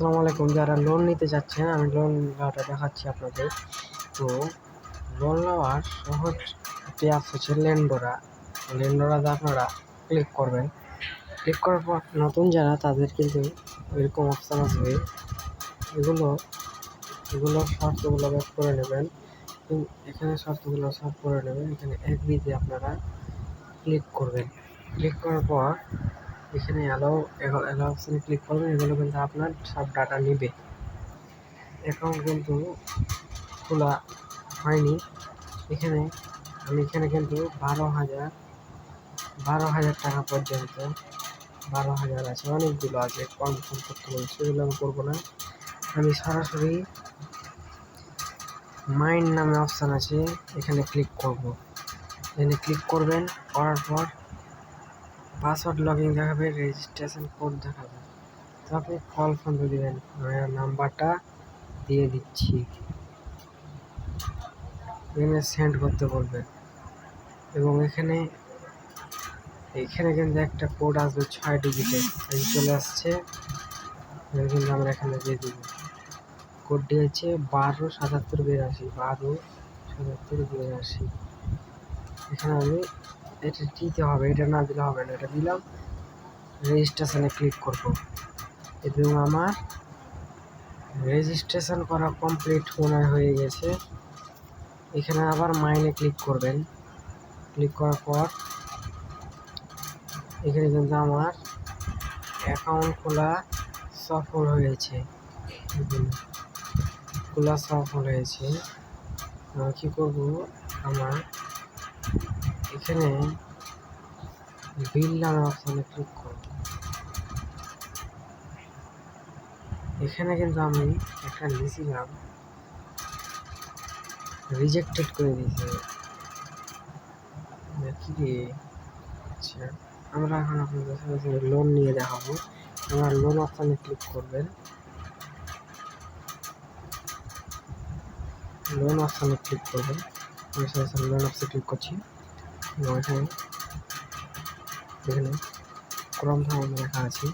আসসালামু আলাইকুম। যারা লোন নিতে চাচ্ছেন আমি লোন নেওয়াটা দেখাচ্ছি আপনাদের। তো লোন নেওয়ার সহজ একটি অ্যাপস হচ্ছে লেন্ডোরা লেন্ডোরাতে আপনারা ক্লিক করবেন। ক্লিক করার পর নতুন যারা, তাদের কিন্তু এরকম অপশান আসবে এগুলো এগুলো শর্তগুলো ব্যাক করে নেবেন। এখানে শর্তগুলো সব করে নেবেন। এখানে এক বিতে আপনারা ক্লিক করবেন। ক্লিক করার পর এখানে অ্যালাউ অ্যালাউ অপশানে ক্লিক করবেন, এগুলো কিন্তু আপনার সব ডাটা নেবে। অ্যাকাউন্ট কিন্তু খোলা হয়নি। এখানে আমি, এখানে কিন্তু বারো হাজার বারো হাজার টাকা পর্যন্ত বারো হাজার আছে, অনেকগুলো আছে, কম কম করতে বলছে সেগুলো আমি করব না। আমি সরাসরি মাইন্ড নামে অপশান আছে, এখানে ক্লিক করব। এখানে ক্লিক করবেন, করার পর পাসওয়ার্ড লগইন দেখাবে রেজিস্ট্রেশন কোড দেখাবে। তো আপনি কল ফোন দিবেন। নাম্বারটা দিয়ে দিচ্ছি। এখানে সেন্ড করতে বলবেন। এবং এখানে এখানে কিন্তু একটা কোড আসবে ছয় ডিজিটের এই চলে আসছে। কিন্তু আমরা এখানে দিয়ে দিব। কোডটি হচ্ছে বারো সাতাত্তর বিরাশি, বারো সাতাত্তর বিরাশি। এখানে আমি এটা দিতে হবে, এটা না দিলে হবে না, এটা দিলাম। রেজিস্ট্রেশনে ক্লিক করব। এবং আমার রেজিস্ট্রেশন করা কমপ্লিট মনে হয় গেছে। এখানে আবার মাইনে ক্লিক করবেন। ক্লিক করার পর এখানে কিন্তু আমার অ্যাকাউন্ট খোলা সফল হয়েছে। খোলা সফল হয়েছে। আমি কী করব? আমার এখানে বিল নামে অপশানে ক্লিক করব এখানে কিন্তু আমি একটা লিখছিলাম রিজেক্টেড করে দিয়েছে। কি রে আচ্ছা আমরা এখন আপনাদের সাথে লোন নিয়ে দেখাবো, আমরা লোন অপশানে ক্লিক করবেন। লোন অপশানে ক্লিক করবেন। আমি সরাসরি লোন অপশানে ক্লিক করছি। এখানে ক্রম ধর্ম লেখা আছে।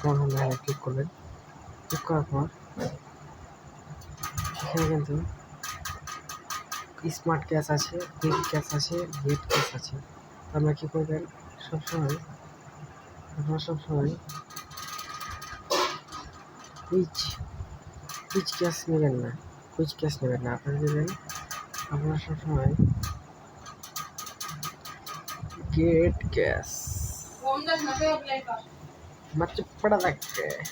ক্রম ধর্ম ক্লিক করবেন। ক্লিক করার পর এখানে কিন্তু স্মার্ট ক্যাশ আছে কুইক ক্যাশ আছে গেট ক্যাশ আছে। আমরা কী করবেন? সবসময় আপনারা সবসময় কুইচ কুইচ ক্যাশ নেবেন না কুইচ ক্যাশ নেবেন না। আপনারা দেবেন আপনারা সবসময় गेट गैस मच पड़ा लग गए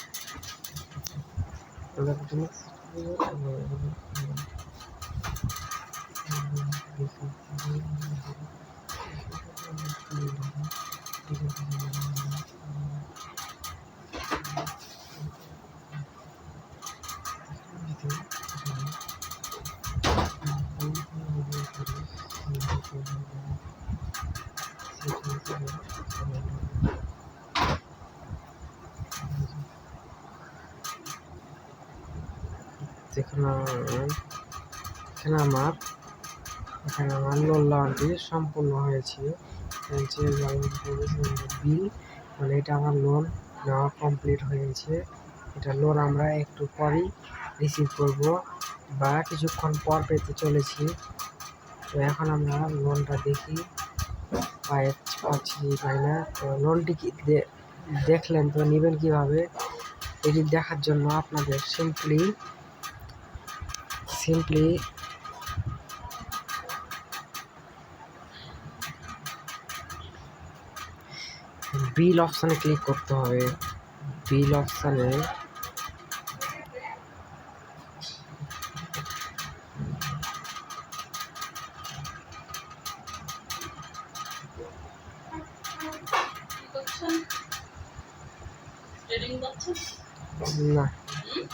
যেখানে এখানে আমার এখানে আমার লোন লনটি সম্পূর্ণ হয়েছে। যে বিল মানে এটা আমার লোন নেওয়া কমপ্লিট হয়েছে। এটা লোন আমরা একটু পরেই রিসিভ করব বা কিছুক্ষণ পর পেতে চলেছি। তো এখন আমরা লোনটা দেখি পাচ্ছি পাই না। তো লোনটি কি দেখলেন তো নেবেন কীভাবে? এটি দেখার জন্য আপনাদের সিম্পলি সিম্পলি বিল অপশানে ক্লিক করতে হবে। বিল অপশানে না। হুম?